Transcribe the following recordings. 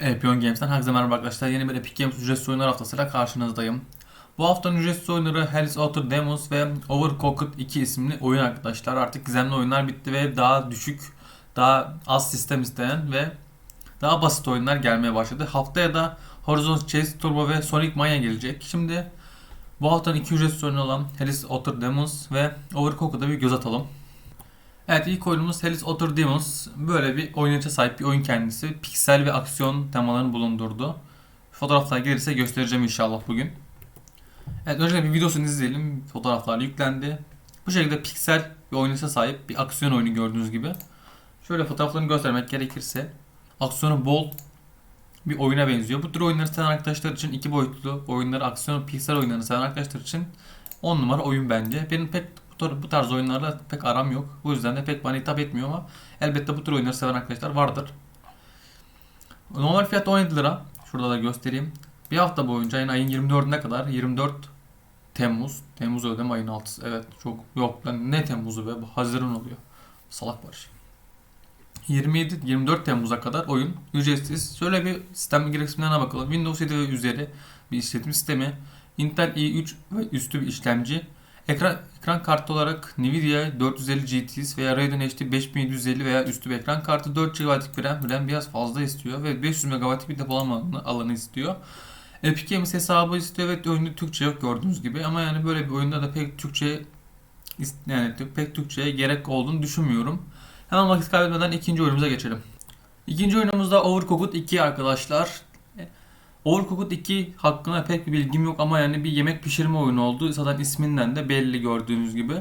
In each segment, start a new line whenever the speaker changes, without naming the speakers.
Epion Games'ten herkese merhaba arkadaşlar. Yeni bir Epic Games ücretsiz oyunlar haftasıyla karşınızdayım. Bu haftanın ücretsiz oyunları Hells Outer Demons ve Overcooked 2 isimli oyun arkadaşlar. Artık gizemli oyunlar bitti ve daha düşük, daha az sistem isteyen ve daha basit oyunlar gelmeye başladı. Haftaya da Horizon Chase Turbo ve Sonic Mania gelecek. Şimdi bu haftanın iki ücretsiz oyunu olan Hells Outer Demons ve Overcooked'a bir göz atalım. Evet ilk oyunumuz Hellis Outer Demons. Böyle bir oynayışa sahip bir oyun kendisi. Piksel ve aksiyon temalarını bulundurdu. Fotoğraflar gelirse göstereceğim inşallah bugün. Evet öncelikle bir videosunu izleyelim. Fotoğraflar yüklendi. Bu şekilde piksel bir oynayışa sahip bir aksiyon oyunu gördüğünüz gibi. Şöyle fotoğraflarını göstermek gerekirse aksiyonu bol bir oyuna benziyor. Bu tür oyunları seven arkadaşlar için iki boyutlu oyunları, aksiyon piksel oyunlarını seven arkadaşlar için 10 numara oyun bence. Benim pek bu tar- bu tarz oyunlarla pek aram yok. Bu yüzden de pek bana hitap etmiyor ama elbette bu tür oyunları seven arkadaşlar vardır. Normal fiyat 17 lira. Şurada da göstereyim. Bir hafta boyunca yani ayın 24'üne kadar 24 Temmuz. Temmuz öyle mi ayın 6'sı? Evet çok yok ben ne Temmuz'u bu Haziran oluyor. Salak barış. 27-24 Temmuz'a kadar oyun ücretsiz. Şöyle bir sistem gereksinimlerine bakalım. Windows 7 ve üzeri bir işletim sistemi. Intel i3 ve üstü bir işlemci. Ekran, ekran kartı olarak Nvidia 450 GTX veya Radeon HD 5750 veya üstü bir ekran kartı 4 GB'lık bir RAM, RAM biraz fazla istiyor ve 500 MB'lık bir depolama alanı, istiyor. Epic Games hesabı istiyor ve oyunda Türkçe yok gördüğünüz gibi ama yani böyle bir oyunda da pek Türkçe yani pek Türkçe'ye gerek olduğunu düşünmüyorum. Hemen vakit kaybetmeden ikinci oyunumuza geçelim. İkinci oyunumuzda Overcooked 2 arkadaşlar. Overcooked 2 hakkında pek bir bilgim yok ama yani bir yemek pişirme oyunu oldu. Zaten isminden de belli gördüğünüz gibi.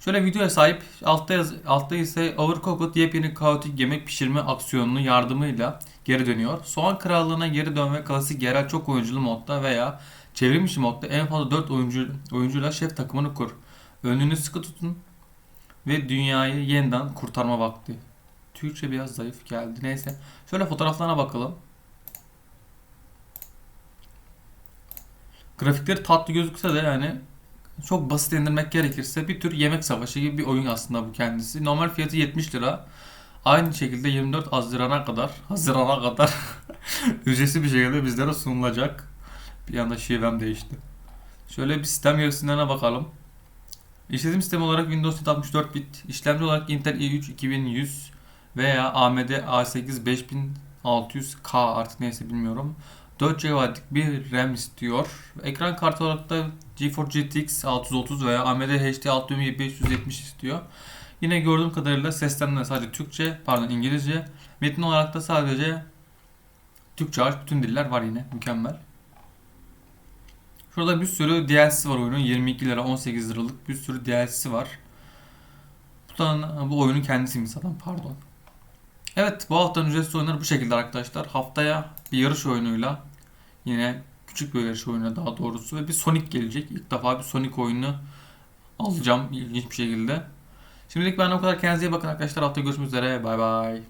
Şöyle videoya sahip altta, yaz, altta ise Overcooked yepyeni kaotik yemek pişirme aksiyonunu yardımıyla geri dönüyor. Soğan Krallığı'na geri dönme klasik yerel çok oyunculu modda veya çevrilmiş modda en fazla 4 oyuncu, oyuncuyla şef takımını kur. Önünü sıkı tutun ve dünyayı yeniden kurtarma vakti. Türkçe biraz zayıf geldi. Neyse. Şöyle fotoğraflarına bakalım. Grafikleri tatlı gözükse de yani çok basit indirmek gerekirse bir tür yemek savaşı gibi bir oyun aslında bu kendisi. Normal fiyatı 70 lira. Aynı şekilde 24 Haziran'a kadar, Haziran'a kadar ücretsiz bir şekilde bizlere sunulacak. Bir anda şivem değişti. Şöyle bir sistem gereksinimlerine bakalım. İşletim sistemi olarak Windows 64 bit, işlemci olarak Intel i3 2100 veya AMD A8 5600K artık neyse bilmiyorum. 4 GB'lık bir RAM istiyor. Ekran kartı olarak da GeForce GTX 630 veya AMD HD 6570 istiyor. Yine gördüğüm kadarıyla seslenme sadece Türkçe, pardon İngilizce. Metin olarak da sadece Türkçe hariç bütün diller var yine. Mükemmel. Şurada bir sürü DLC var oyunun. 22 lira 18 liralık bir sürü DLC'si var. Bu da bu oyunun kendisiymiş zaten pardon. Evet bu haftanın ücretsiz oyunları bu şekilde arkadaşlar. Haftaya bir yarış oyunuyla yine küçük bir yarış oyunu daha doğrusu ve bir Sonic gelecek. İlk defa bir Sonic oyunu alacağım ilginç bir şekilde. Şimdilik ben o kadar kendinize iyi bakın arkadaşlar. Haftaya görüşmek üzere. Bay bay.